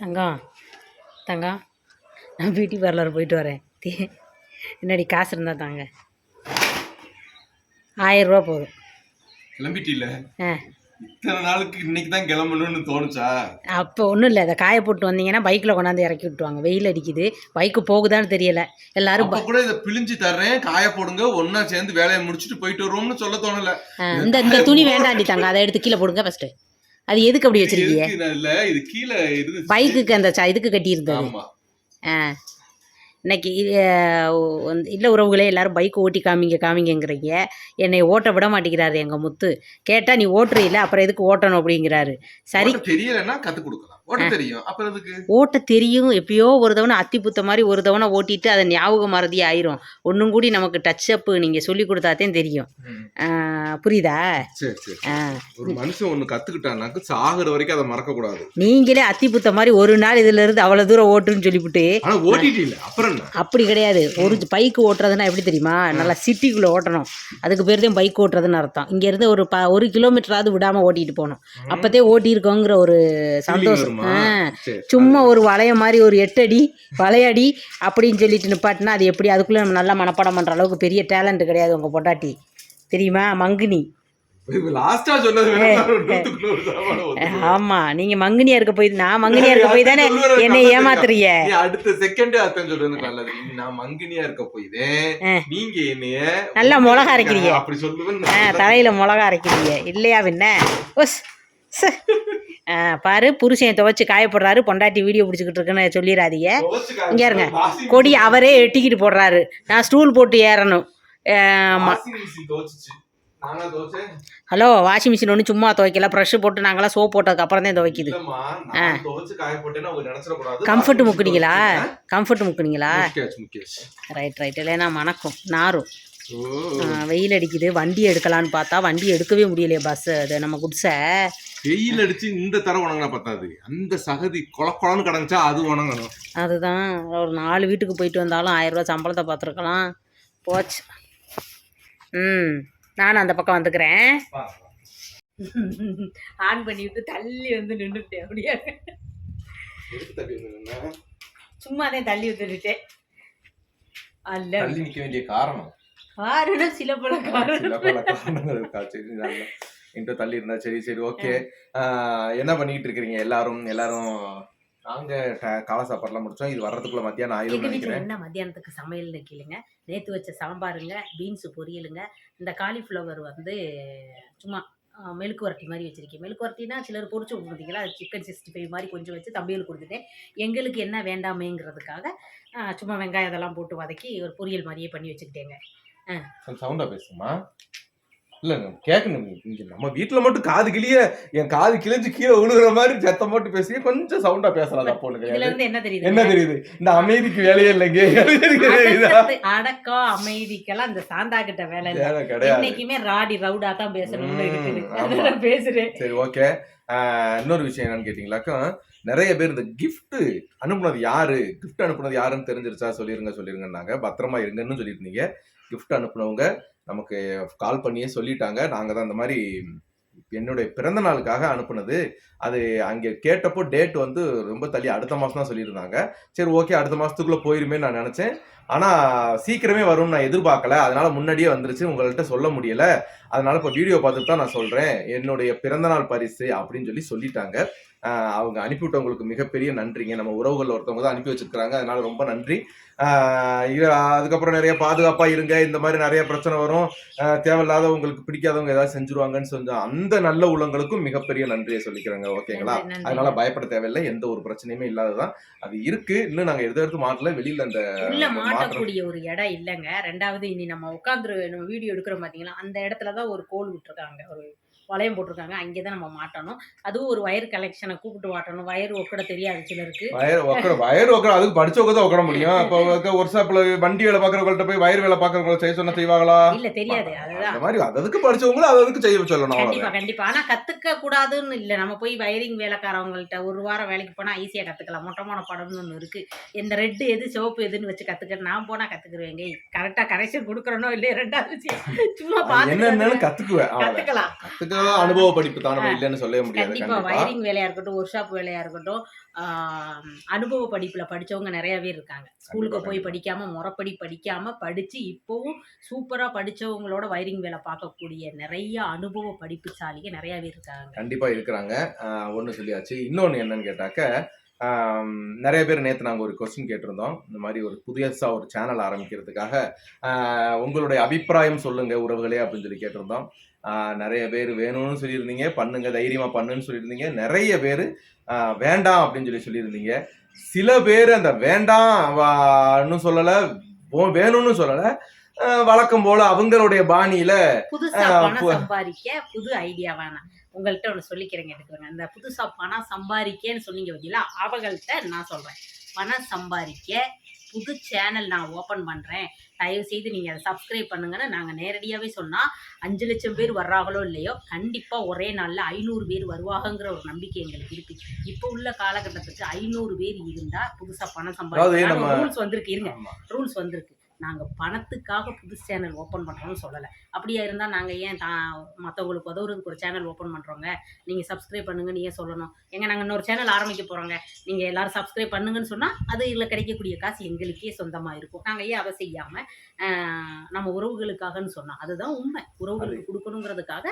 தங்கம் தங்கம் நான் beauty parlour போயிட்டு வரேன். தி- என்னடி காசு இருந்தால் தாங்க. ஆயிரரூபா போதும். கிளம்பிட்டில? ஆ. இத்தனை நாளுக்கு இன்னைக்கு தான் கிளம்பணும்னு தோணுச்சா? அப்போ ஒன்றும் இல்லை அதை காய போட்டு வந்தீங்கன்னா பைக்கில் கொண்டாந்து இறக்கி விட்டுருவாங்க. வெயில் அடிக்குது பைக்கு போகுதான்னு தெரியல. எல்லாரும் அப்ப கூட இதை பிழிஞ்சு தர்றேன் காய போடுங்க ஒன்னா சேர்ந்து வேலையை முடிச்சுட்டு போயிட்டு வருவோம்னு சொல்ல தோணல. இந்த இந்த துணி வேண்டாண்டி தாங்க அதை எடுத்து கீழே போடுங்க ஃபஸ்ட்டு அது எதுக்கு அப்படி வச்சிருக்கீங்க பைக்குக்கு அந்த இதுக்கு கட்டியிருந்தது. ஆமா. ஆ. இன்னைக்கு இல்லை உறவுகளே எல்லாரும் பைக் ஓட்டி காமிங்க காமிங்கங்கிறீங்க. என்னை ஓட்ட விட மாட்டேங்கிறாரு எங்கள் முத்து. கேட்டால் நீ ஓட்டுறீல்ல அப்புறம் எதுக்கு ஓட்டணும்? அப்படிங்கிறாரு. சரி. தெரியலன்னா கத்து கொடுக்கலாம். ஓட்ட தெரியும். அப்புறம் அதுக்கு ஓட்ட தெரியும். எப்பயோ ஒரு தவணை அத்தி புத்த மாதிரி ஒரு தவணை ஓட்டிட்டு அதை ஞாபகம் மறதி ஆயிரும். ஒன்றும் கூடி நமக்கு டச் அப்பு நீங்கள் சொல்லி கொடுத்தாதான் தெரியும். புரியுதா? ஒரு மனுஷன் ஒண்ணு கத்துக்கிட்டானாக்க சாகுற வரைக்கும் அதை மறக்க கூடாது. நீங்களே அத்தி புத்த மாதிரி ஒரு நாள் இதுல இருந்து அவ்வளோ தூரம் ஓட்டுன்னு சொல்லிவிட்டு ஆனா ஓட்டிட்டு இல்ல. அப்புறம் அப்படி கிடையாது. ஒரு பைக் ஓட்டுறதுன்னா எப்படி தெரியுமா? நல்லா சிட்டிக்குள்ளே ஓட்டணும். அதுக்கு பேர் தான் பைக் ஓட்டுறதுன்னு அர்த்தம். இங்கேருந்து ஒரு ப ஒரு கிலோமீட்டராவது விடாமல் ஓட்டிட்டு போகணும். அப்போதே ஓட்டியிருக்கோங்கிற ஒரு சந்தோஷம். சும்மா ஒரு வளைய மாதிரி ஒரு எட்டடி வளையடி அப்படின்னு சொல்லிட்டு நிப்பாட்டினா அது எப்படி? அதுக்குள்ளே நம்ம நல்லா மனப்பாடம் பண்ணுற அளவுக்கு பெரிய டேலண்ட் கிடையாது உங்கள் பொட்டாட்டி தெரியுமா? மங்குனி. ஆமாம் நீங்கள் மங்குனியாக இருக்க போய் நான் மங்குனியாக இருக்க போய் தானே என்னை ஏமாத்துறீங்க அடுத்த செகண்டே அர்த்தம் சொல்றது நல்லது நான் மங்கினியா இருக்க போயிதேன். நீங்க என்னைய நல்லா மிளகா அரைக்கிறீங்க. அப்படி சொல்லுவேன் தலையில் மிளகா அரைக்கிறீங்க இல்லையா பின்ன பாரு புருஷன் துவைச்சு காயப்படுறாரு பொண்டாட்டி வீடியோ பிடிச்சிக்கிட்டு இருக்குன்னு சொல்லிடாதீங்க இங்க இருங்க. கொடி அவரே எட்டிக்கிட்டு போடுறாரு நான் ஸ்டூல் போட்டு ஏறணும் ஆமா. ஹலோ வாஷிங் மிஷின் ஒன்றும் சும்மா துவைக்கல. ப்ரஷ் போட்டு நாங்களாம் சோப் போட்டதுக்கு அப்புறம் தான் துவைக்குது. நினைச்சிடக்கூடாது. கம்ஃபர்ட் முக்குனீங்களா? கம்ஃபர்ட் முக்குனீங்களா? ரைட் ரைட் இல்லைன்னா மணக்கும். நாரும். ஆ, வெயில் அடிக்குது. வண்டி எடுக்கலான்னு பார்த்தா வண்டி எடுக்கவே முடியலையே பஸ் அது நம்ம குடிசை. வெயில் அடிச்சு இந்த தர உணங்கினா பத்தாது. அந்த சகதி கொல கொலன்னு கிடந்துச்சா அது உணங்கணும். அதுதான். ஒரு நாலு வீட்டுக்கு போயிட்டு வந்தாலும் ஆயிரம் ரூபாய் சம்பளத்தை பார்த்துருக்கலாம். போச்சு. ம். நானும் அந்த பக்கம் வந்துக்கிறேன். ஆன் பண்ணிவிட்டு தள்ளி வந்து நின்றுட்டேன் அப்படியே. எதுக்கு தள்ளி வந்து நின்ன? சும்மா தான் தள்ளி விட்டுட்டேன் அல்ல. தள்ளி நிக்க வேண்டிய காரணம்? காரணம் சில பல காரணங்கள். என்கிட்ட தள்ளி இருந்தா சரி சரி ஓகே. என்ன பண்ணிட்டு இருக்கிறீங்க? எல்லாரும் எல்லாரும் நாங்க காலை சாப்பாடுலாம் முடிச்சோம். இது வர்றதுக்குள்ள மத்தியானம் ஆயிரும் எங்கள் வீட்டில் நினைக்கிறேன். என்ன மத்தியானத்துக்கு சமையல்னு கேளுங்க. நேற்று வச்ச சாம்பாருங்க பீன்ஸு பொரியலுங்க. இந்த காலிஃப்ளவர் வந்து சும்மா மெழுக்கு வரட்டி மாதிரி வச்சுருக்கேன். மெழுக்கு வரட்டினா சிலர் பொரிச்சு கொடுத்தீங்களா அது சிக்கன் சிக்ஸ்டி ஃபைவ் மாதிரி கொஞ்சம் வச்சு தம்பிகளுக்கு கொடுத்துட்டேன். எங்களுக்கு என்ன வேண்டாமேங்கிறதுக்காக சும்மா வெங்காயம் இதெல்லாம் போட்டு வதக்கி ஒரு பொரியல் மாதிரியே பண்ணி வச்சுக்கிட்டேங்க. கொஞ்சம் சவுண்டா பேசுமா இல்ல கேட்கணும் நம்ம வீட்டுல மட்டும் காது கிளிய என் காது கிழிஞ்சு கீழே விழுகிற மாதிரி சத்தம் போட்டு பேசி கொஞ்சம் சவுண்டா பேசலாம் அப்போ என்ன தெரியுது? என்ன தெரியுது? இந்த அமைதிக்கு வேலையே இல்லைங்க. அடக்கம் அமைதிக்கெல்லாம் இந்த சாந்தா கிட்ட வேலை இன்னைக்குமே ராடி ரவுடா தான் பேசணும்னு ம், இருக்குது. ஆமா. அதை நான் பேசுறேன். சரி ஓகே. இன்னொரு விஷயம் என்னன்னு கேட்டிங்களாக்கா நிறைய பேர் இந்த gift அனுப்புனது யாரு? gift அனுப்புனது யாருன்னு தெரிஞ்சிருச்சா? சொல்லிருங்க சொல்லிருங்கன்னாங்க. பத்திரமா இருங்கன்னு சொல்லியிருந்தீங்க. gift அனுப்புனவங்க நமக்கு கால் பண்ணியே சொல்லிட்டாங்க. நாங்கள் தான் அந்த மாதிரி என்னுடைய பிறந்த நாளுக்காக அனுப்புனது. அது அங்கே கேட்டப்போ டேட் வந்து ரொம்ப தள்ளி அடுத்த மாதம் தான் சொல்லியிருந்தாங்க. சரி ஓகே அடுத்த மாதத்துக்குள்ளே போயிருமே நான் நினச்சேன். ஆனால் சீக்கிரமே வரும்னு நான் எதிர்பார்க்கல. அதனால முன்னாடியே வந்துருச்சு. உங்கள்கிட்ட சொல்ல முடியல. அதனால இப்போ வீடியோ பார்த்துட்டு தான் நான் சொல்கிறேன் என்னுடைய பிறந்தநாள் பரிசு அப்படின்னு சொல்லி சொல்லிட்டாங்க. அவங்க அனுப்பிவிட்டவங்களுக்கு மிகப்பெரிய நன்றிங்க. நம்ம உறவுகள் ஒருத்தவங்க தான் அனுப்பி வச்சிருக்காங்க அதனால ரொம்ப நன்றி. அதுக்கப்புறம் நிறைய பாதுகாப்பா இருங்க. இந்த மாதிரி நிறைய பிரச்சனை வரும். தேவையில்லாத உங்களுக்கு பிடிக்காதவங்க ஏதாவது செஞ்சுருவாங்கன்னு சொன்ன அந்த நல்ல உள்ளங்களுக்கும் மிகப்பெரிய நன்றியை சொல்லிக்கிறேங்க. ஓகேங்களா. அதனால பயப்பட தேவையில்லை. எந்த ஒரு பிரச்சனையுமே இல்லாததான் அது இருக்கு. இன்னும் நாங்க எடுத்து எடுத்து மாட்டல. வெளியில அந்த மாட்டக்கூடிய ஒரு இடம் இல்லைங்க. ரெண்டாவது இனி நம்ம உட்காந்துரு நம்ம வீடியோ எடுக்கிறோம் பார்த்தீங்களா அந்த இடத்துல தான் ஒரு கோல் விட்டுருக்காங்க. ஒரு வளையம் போட்டிருக்காங்க. அங்கே தான் நம்ம மாட்டணும். அதுவும் ஒரு வயர் கலெக்ஷனை கூப்பிட்டு மாட்டணும். வயர் ஒக்கட தெரியாது சிலருக்கு. வயர் உக்கட வயர் உக்கட அதுக்கு படிச்சவங்க தான் உக்கட முடியும். இப்போ ஒர்க் ஷாப்ல வண்டி வேலை பாக்குறவங்கள்ட்ட போய் வயர் வேலை பாக்குறவங்க செய்ய சொன்னா செய்வாங்களா? இல்ல தெரியாது. அதுதான். மாதிரி அது அதுக்கு படிச்சவங்களும் அது அதுக்கு செய்ய சொல்லணும் கண்டிப்பா அவ்வளவுதான் கண்டிப்பா. ஆனா கத்துக்க கூடாதுன்னு இல்ல. நம்ம போய் வயரிங் வேலைக்காரவங்கள்ட்ட ஒரு வாரம் வேலைக்கு போனா ஈஸியா கத்துக்கலாம். மொட்டமான படம்னு ஒண்ணு இருக்கு. இந்த ரெட்டு எது சிவப்பு எதுன்னு வச்சு கத்துக்க நான் போனா கத்துக்குருவேங்க. கரெக்டா கனெக்ஷன் கொடுக்கறனோ இல்லையா ரெண்டாவது சும்மா அது என்னன்னு பாத்து கத்துக்குவேன். அனுபவ படிப்பு தான் நம்ம இல்லைன்னு சொல்லவே முடியாது கண்டிப்பா. வயரிங் வேலையா இருக்கட்டும் ஒர்க் ஷாப் வேலையா இருக்கட்டும் அனுபவ படிப்புல படிச்சவங்க நிறைய பேர் இருக்காங்க. ஸ்கூலுக்கு போய் படிக்காம முறைப்படி படிக்காம படிச்சு இப்பவும் சூப்பரா படிச்சவங்களோட வயரிங் வேலை பார்க்கக்கூடிய நிறைய அனுபவ படிப்புசாலிங்க நிறைய பேர் இருக்காங்க. கண்டிப்பா இருக்கிறாங்க. ஒன்று சொல்லியாச்சு. இன்னொன்று என்னன்னு கேட்டாக்க நிறைய பேர் நேற்று நாங்கள் ஒரு கொஸ்டின் கேட்டிருந்தோம். இந்த மாதிரி ஒரு புதியசாக ஒரு சேனல் ஆரம்பிக்கிறதுக்காக உங்களுடைய அபிப்பிராயம் சொல்லுங்க உறவுகளே அப்படின்னு சொல்லி கேட்டிருந்தோம். நிறைய பேர் வேணும்னு சொல்லியிருந்தீங்க பண்ணுங்க தைரியமாக பண்ணுன்னு சொல்லியிருந்தீங்க. நிறைய பேர் வேண்டாம் அப்படின்னு சொல்லி சொல்லியிருந்தீங்க. சில பேர் அந்த வேண்டாம் வான்னு சொல்லலை வேணும்னு சொல்லலை வழக்கம் போல அவங்களுடைய பாணியில புதுசா பணம் சம்பாதிக்க புது ஐடியா வேணாம். உங்கள்கிட்ட ஒன்று சொல்லிக்கிறேன் கேட்டுக்கோங்க அந்த புதுசா பணம் சம்பாதிக்கன்னு சொன்னீங்க பார்த்தீங்களா அவங்கள்ட்ட நான் சொல்றேன். பணம் சம்பாதிக்க புது சேனல் நான் ஓப்பன் பண்றேன். தயவு செய்து நீங்க அதை சப்ஸ்கிரைப் பண்ணுங்கன்னு நாங்க நேரடியாவே சொன்னா அஞ்சு லட்சம் பேர் வர்றாங்களோ இல்லையோ கண்டிப்பா ஒரே நாள்ல ஐநூறு பேர் வருவாங்கங்கிற ஒரு நம்பிக்கை எங்களுக்கு இருக்கு. இப்போ உள்ள காலகட்டத்துக்கு ஐநூறு பேர் இருந்தா புதுசா பணம் சம்பாதிக்க ரூல்ஸ் வந்திருக்கு இருங்க. ரூல்ஸ் வந்திருக்கு. நாங்கள் பணத்துக்காக புது சேனல் ஓப்பன் பண்ணுறோம்னு சொல்லலை. அப்படியா இருந்தால் நாங்கள் ஏன் தா மற்றவங்களுக்கு உதவுறதுக்கு ஒரு சேனல் ஓப்பன் பண்ணுறோங்க நீங்கள் சப்ஸ்கிரைப் பண்ணுங்கன்னு ஏன் சொல்லணும். எங்க நாங்கள் இன்னொரு சேனல் ஆரம்பிக்க போகிறோங்க நீங்கள் எல்லாரும் சப்ஸ்கிரைப் பண்ணுங்கன்னு சொன்னால் அது இதில் கிடைக்கக்கூடிய காசு எங்களுக்கே சொந்தமாக இருக்கும். நாங்கள் ஏன் அதை செய்யாமல் நம்ம உறவுகளுக்காகன்னு சொன்னோம் அதுதான் உண்மை. உறவுகளுக்கு கொடுக்கணுங்கிறதுக்காக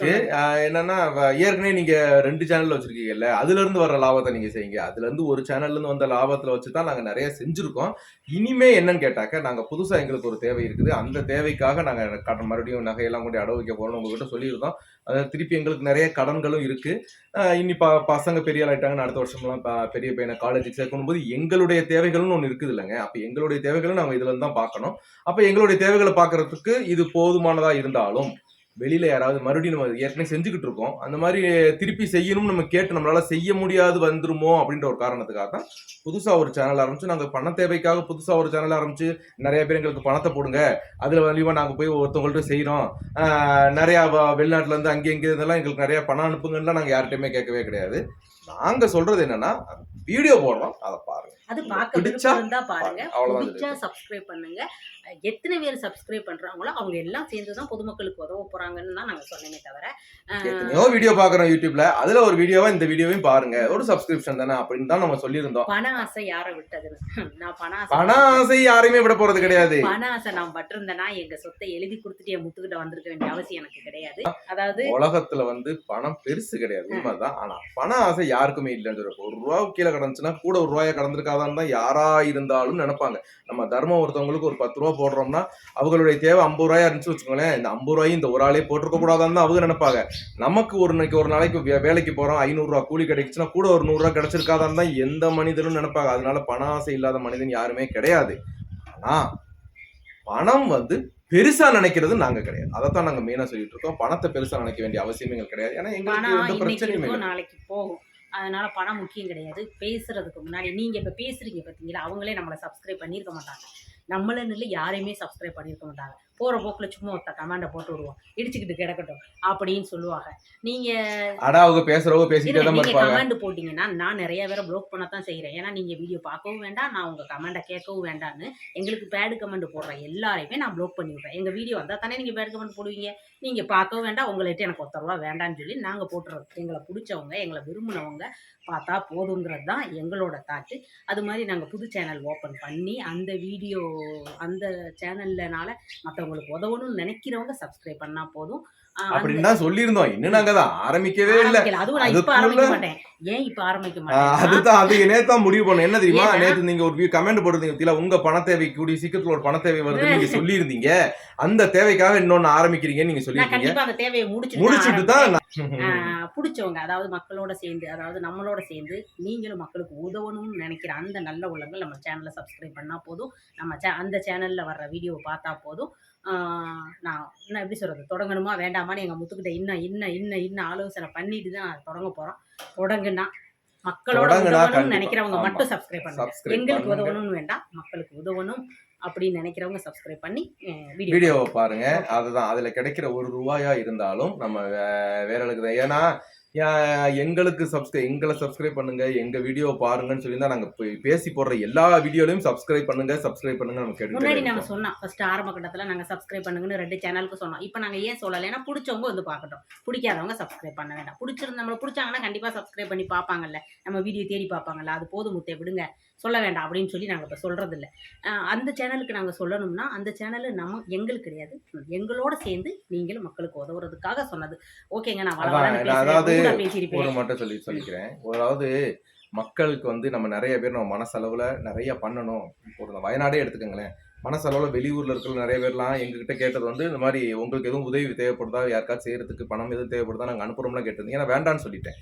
இருக்கு. ஆஹ் என்னன்னா ஏற்கனவே நீங்க ரெண்டு சேனல்ல வச்சிருக்கீங்கல்ல அதுல இருந்து வர லாபத்தை நீங்க செய்யுங்க. அதுல இருந்து ஒரு சேனல்ல இருந்து வந்த லாபத்துல வச்சு தான் நாங்க நிறைய செஞ்சிருக்கோம். இனிமே என்னன்னு கேட்டாக்க நாங்கள் புதுசாக எங்களுக்கு ஒரு தேவை இருக்குது. அந்த தேவைக்காக நாங்கள் கடன் மறுபடியும் நகையெல்லாம் கொண்டு அடவு வைக்க போறோம் உங்ககிட்ட சொல்லியிருந்தோம் அதாவது திருப்பி எங்களுக்கு நிறைய கடன்களும் இருக்குது இனி ப பசங்க பெரிய ஆளாயிட்டாங்கன்னு அடுத்த வருஷம்லாம் பெரிய பையனை காலேஜுக்கு சேர்க்கணும் போது எங்களுடைய தேவைகள்னு ஒன்று இருக்குது இல்லைங்க. அப்போ எங்களுடைய தேவைகளும் நாங்கள் இதுலேருந்து தான் பார்க்கணும். அப்போ எங்களுடைய தேவைகளை பார்க்கறதுக்கு இது போதுமானதாக இருந்தாலும் வெளியில யாராவது மறுபடியும் நம்ம ஏற்கனவே செஞ்சுக்கிட்டு இருக்கோம். அந்த மாதிரி திருப்பி செய்யணும்னு நம்ம கேட்டு நம்மளால செய்ய முடியாது வந்துருமோ அப்படின்ற ஒரு காரணத்துக்காக தான் புதுசா ஒரு சேனல் ஆரம்பிச்சு நாங்க பண தேவைக்காக புதுசா ஒரு சேனல் ஆரம்பிச்சு நிறைய பேர் எங்களுக்கு பணத்தை போடுங்க. அதுல வழிவா நாங்க போய் ஒருத்தவங்கள்ட்ட செய்யறோம் நிறைய வெளிநாட்டுல இருந்து அங்கே இங்கே இதெல்லாம் எங்களுக்கு நிறைய பணம் அனுப்புங்கலாம் நாங்க யார்கிட்டயுமே கேட்கவே கிடையாது. நாங்க சொல்றது என்னன்னா வீடியோ போடுறோம் அதை பாருங்க. அது பார்க்க பிடிச்சா பாருங்க. அவ்வளவுதான் சப்ஸ்கிரைப் பண்ணுங்க. எத்தனை பேர் சப்ஸ்கிரைப் பண்றாங்களோ அவங்க எல்லாம் சேர்ந்து தான் பொதுமக்களுக்கு உதவ போறாங்கன்னு தான் நாங்க சொன்னேமே தவிர எத்தனையோ வீடியோ பாக்குறோம் யூடியூப்ல அதுல ஒரு வீடியோவா இந்த வீடியோவையும் பாருங்க. ஒரு சப்ஸ்கிரிப்ஷன் தானே அப்படின்னு தான் நம்ம சொல்லியிருந்தோம். பண ஆசை யாரை விட்டதுன்னு. நான் பண ஆசை பண ஆசை யாரையுமே விட போறது கிடையாது. பண ஆசை நான் பட்டிருந்தேன்னா எங்க சொத்தை எழுதி கொடுத்துட்டு என் முத்துக்கிட்ட வந்திருக்க வேண்டிய அவசியம் எனக்கு கிடையாது. அதாவது உலகத்துல வந்து பணம் பெருசு கிடையாது. உண்மைதான். ஆனா பண ஆசை யாருக்குமே இல்லைன்னு சொல்றோம் ஒரு ரூபா கீழே கடந்துச்சுன்னா கூட ஒரு ரூபாய கடந்திருக்காதான்னு தான் யாரா இருந்தாலும் நினைப்பாங்க. நம்ம தர்மம் ஒருத்தவங்களுக்கு ஒரு பத்து ரூபா போடுறோம்னா அவங்களுடைய தேவை ஐம்பது ரூபாயா இருந்துச்சு வச்சுக்கோங்களேன். இந்த ஐம்பது ரூபாயும் இந்த ஒரு ஆளே போட்டிருக்க கூடாதான்னு தான் அவங்க நினைப்பாங்க. நமக்கு ஒரு நாளைக்கு ஒரு நாளைக்கு வேலைக்கு போறோம் ஐநூறு ரூபா கூலி கிடைக்குச்சுன்னா கூட ஒரு நூறு ரூபா கிடைச்சிருக்காதான்னு தான் எந்த மனிதனும் நினைப்பாங்க. அதனால பண ஆசை இல்லாத மனிதன் யாருமே கிடையாது. ஆனா பணம் வந்து பெருசா நினைக்கிறது நாங்க கிடையாது. அதைத்தான் நாங்க மெயினா சொல்லிட்டு இருக்கோம். பணத்தை பெருசா நினைக்க வேண்டிய அவசியமே எங்களுக்கு கிடையாது. ஏன்னா எங்களுக்கு பணம் எந்த இன்னைக்கு பிரச்சனையுமே நாளைக்கு போகும். அதனால பணம் முக்கியம் கிடையாது. பேசுறதுக்கு முன்னாடி நீங்க இப்ப பேசுறீங்க பாத்தீங்களா? அவங்களே நம்மளை சப்ஸ்கிரைப் பண்ணியிருக்க மாட்டாங்க. நம்மளன்னு இல்லை யாரையுமே சப்ஸ்கிரைப் பண்ணியிருக்க மாட்டாங்க. போற போக்குல சும்மா ஒருத்த கமாண்டை போட்டு விடுவோம் இடிச்சுக்கிட்டு கிடக்கட்டும். அப்படின்னு சொல்லுவாங்க. நீங்க அடா அவங்க தான் நீங்க இருப்பாங்க. கமெண்ட் போட்டீங்கன்னா நான் நிறைய பேரை ப்ளோக் பண்ணத்தான் செய்றேன். ஏன்னா நீங்க வீடியோ பார்க்கவும் வேண்டாம் நான் உங்க கமெண்ட்டை கேட்கவும் வேண்டாம்னு எங்களுக்கு பேடு கமெண்ட் போடுற எல்லாரையுமே நான் ப்ளோக் பண்ணி விடுறேன். எங்க வீடியோ வந்தா தானே நீங்க பேடு கமெண்ட் போடுவீங்க. நீங்க பார்க்கவும் வேண்டாம் உங்கள்கிட்ட எனக்கு ஒருத்தர் ரூபா வேண்டாம்னு சொல்லி நாங்க போட்டுறோம் எங்களை பிடிச்சவங்க எங்களை விரும்பினவங்க பார்த்தா போதுங்கிறது தான் எங்களோட தாட்டு அது மாதிரி நாங்கள் புது சேனல் ஓப்பன் பண்ணி அந்த வீடியோ அந்த சேனல்லனால மற்றவங்களுக்கு உதவணும்னு நினைக்கிறவங்க சப்ஸ்கிரைப் பண்ணா போதும். அப்படின்னு தான் சொல்லியிருந்தோம். இன்னும் நாங்க தான் ஆரம்பிக்கவே இல்ல. அதுவும் நான் இப்ப ஆரம்பிக்க மாட்டேன். ஏன் இப்ப ஆரம்பிக்க மாட்டேன் அதுதான் அது நேத்தான் முடிவு பண்ணோம் என்ன தெரியுமா? நேத்து நீங்க ஒரு கமெண்ட் போட்டிருந்தீங்க. பத்தியில உங்க பண தேவை கூடிய சீக்கிரத்துல ஒரு பண தேவை வருது நீங்க சொல்லியிருந்தீங்க. அந்த தேவைக்காக இன்னொன்னு ஆரம்பிக்கிறீங்கன்னு நீங்க சொல்லியிருக்கீங்க. கண்டிப்பா அந்த தேவையை முடிச்சுட்டு முடிச்சுட்டு தான் பிடிச்சவங்க அதாவது மக்களோட சேர்ந்து அதாவது நம்மளோட சேர்ந்து நீங்களும் மக்களுக்கு உதவணும்னு நினைக்கிற அந்த நல்ல உள்ளங்கள் நம்ம சேனலை சப்ஸ்கிரைப் பண்ணா போதும். நம்ம சே அந்த சேனல்ல வர்ற வீடியோவை பார்த்தா போதும். நான் என்ன எப்படி சொல்றது? தொடங்கணுமா? வேண்டாமான்னு எங்க முத்துக்கிட்ட இன்னும் இன்னும் இன்னும் இன்னும் ஆலோசனை பண்ணிட்டு தான் நான் தொடங்க போறோம். தொடங்குனா மக்களோட உதவணும்னு. நினைக்கிறவங்க. மட்டும் சப்ஸ்கிரைப் பண்ணுங்க எங்களுக்கு. உதவணும்னு வேண்டாம் மக்களுக்கு உதவணும் அப்படின்னு நினைக்கிறவங்க சப்ஸ்கிரைப் பண்ணி வீடியோ வீடியோவை பாருங்க அதுதான் அதுல கிடைக்கிற ஒரு ரூபாயா இருந்தாலும் நம்ம வேற இருக்குது ஏன்னா ஏன் எங்களுக்கு சப்ஸ்கிரைப் எங்களை சப்ஸ்கிரைப் பண்ணுங்க எங்க வீடியோ பாருங்கன்னு சொல்லி தான் நாங்க பேசி போடுற எல்லா வீடியோலையும் சப்ஸ்கிரைப் பண்ணுங்க சப்ஸ்கிரைப் பண்ணுங்க நம்ம முன்னாடி கேட்டு நாங்க சொன்னோம் ஃபர்ஸ்ட் ஆரம்ப கட்டத்துல நாங்க சப்ஸ்கிரைப் பண்ணுங்கன்னு ரெண்டு சேனலுக்கு சொன்னோம். இப்போ நாங்க ஏன் சொல்லலை? ஏன்னா பிடிச்சவங்க வந்து பார்க்கட்டும். பிடிக்காதவங்க சப்ஸ்கிரைப் பண்ண வேண்டாம். பிடிச்சிருந்து நம்மள பிடிச்சாங்கன்னா கண்டிப்பா சப்ஸ்கிரைப் பண்ணி பார்ப்பாங்கல்ல. நம்ம வீடியோ தேடி பார்ப்பாங்கல்ல. அது போதும் முத்தே விடுங்க. சொல்ல வேண்டாம் அப்படின்னு சொல்லி நாங்க இப்போ அஹ் அந்த சேனலுக்கு நாங்க சொல்லணும்னா அந்த சேனல் நம்ம எங்களுக்கு கிடையாது. எங்களோட சேர்ந்து நீங்களும் மக்களுக்கு உதவுறதுக்காக சொன்னது. ஓகேங்க நான் அதாவது ஒரு மட்டும் சொல்லி சொல்லிக்கிறேன். அதாவது மக்களுக்கு வந்து நம்ம நிறைய பேர் நம்ம மனசளவுல நிறைய பண்ணணும். இந்த வயநாடே எடுத்துக்கோங்களேன். மனசளவுல வெளியூர்ல இருக்கிற நிறைய பேர்லாம் எங்ககிட்ட கேட்டது வந்து இந்த மாதிரி உங்களுக்கு எதுவும் உதவி தேவைப்படுதா? யாருக்காச்சும் செய்யறதுக்கு பணம் எதுவும் தேவைப்படுதா? நாங்கள் அனுப்புறோம்லாம் கேட்டிருந்தீங்க நான் வேண்டான்னு சொல்லிட்டேன்.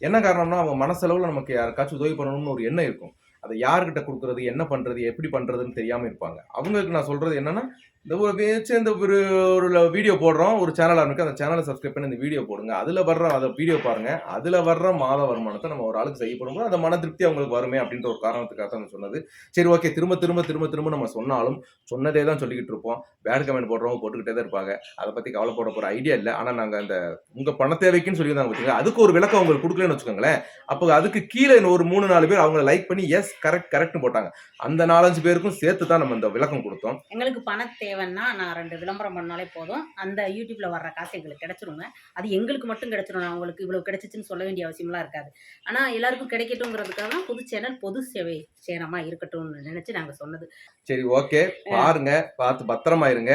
என்ன காரணம்னா அவங்க மனசளவுல நமக்கு யாருக்காச்சும் உதவி பண்ணணும்னு ஒரு எண்ணம் இருக்கும். அதை யார்கிட்ட கொடுக்கறது என்ன பண்றது எப்படி பண்றதுன்னு தெரியாம இருப்பாங்க. அவங்களுக்கு நான் சொல்றது என்னன்னா இந்த ஒரு பேச்சு இந்த ஒரு ஒரு வீடியோ போடுறோம். ஒரு சேனல் ஆரம்பிக்க அந்த சேனலை சப்ஸ்கிரைப் பண்ணி இந்த வீடியோ போடுங்க. அதுல வர்ற அதை வீடியோ பாருங்க. அதுல வர்ற மாத வருமானத்தை நம்ம ஒரு ஆளுக்கு செய்யப்படும் போது அந்த மன திருப்தி அவங்களுக்கு வருமே அப்படின்ற ஒரு காரணத்துக்காக தான் சொன்னது. சரி ஓகே திரும்ப திரும்ப திரும்ப திரும்ப நம்ம சொன்னாலும் சொன்னதே தான் சொல்லிக்கிட்டு இருப்போம். பேட் கமெண்ட் போடுறவங்க போட்டுக்கிட்டே தான் இருப்பாங்க. அதை பத்தி கவலைப்பட போற ஐடியா இல்லை. ஆனா நாங்க அந்த உங்க பண தேவைக்குன்னு சொல்லி தான் வச்சுக்கோங்க அதுக்கு ஒரு விளக்கம் உங்களுக்கு கொடுக்கலன்னு வச்சுக்கோங்களேன். அப்போ அதுக்கு கீழே ஒரு மூணு நாலு பேர் அவங்கள லைக் பண்ணி எஸ் கரெக்ட் கரெக்ட்னு போட்டாங்க. அந்த நாலஞ்சு பேருக்கும் சேர்த்து தான் நம்ம இந்த விளக்கம் கொடுத்தோம். எங்களுக்கு பண தேவைன்னா நான் ரெண்டு விளம்பரம் பண்ணாலே போதும். அந்த யூடியூப்ல வர்ற காசு எங்களுக்கு கிடைச்சிருங்க. அது எங்களுக்கு மட்டும் கிடைச்சிரும். நான் உங்களுக்கு இவ்வளவு கிடைச்சிச்சுன்னு சொல்ல வேண்டிய அவசியம்லாம் இருக்காது. ஆனா எல்லாருக்கும் கிடைக்கட்டுங்கிறதுக்காக தான் பொது சேனல் பொது சேவை சேனமா இருக்கட்டும்னு நினைச்சு நாங்க சொன்னது. சரி ஓகே. பாருங்க. பார்த்து பத்திரமா இருங்க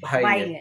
பாய் பாய்ங்க.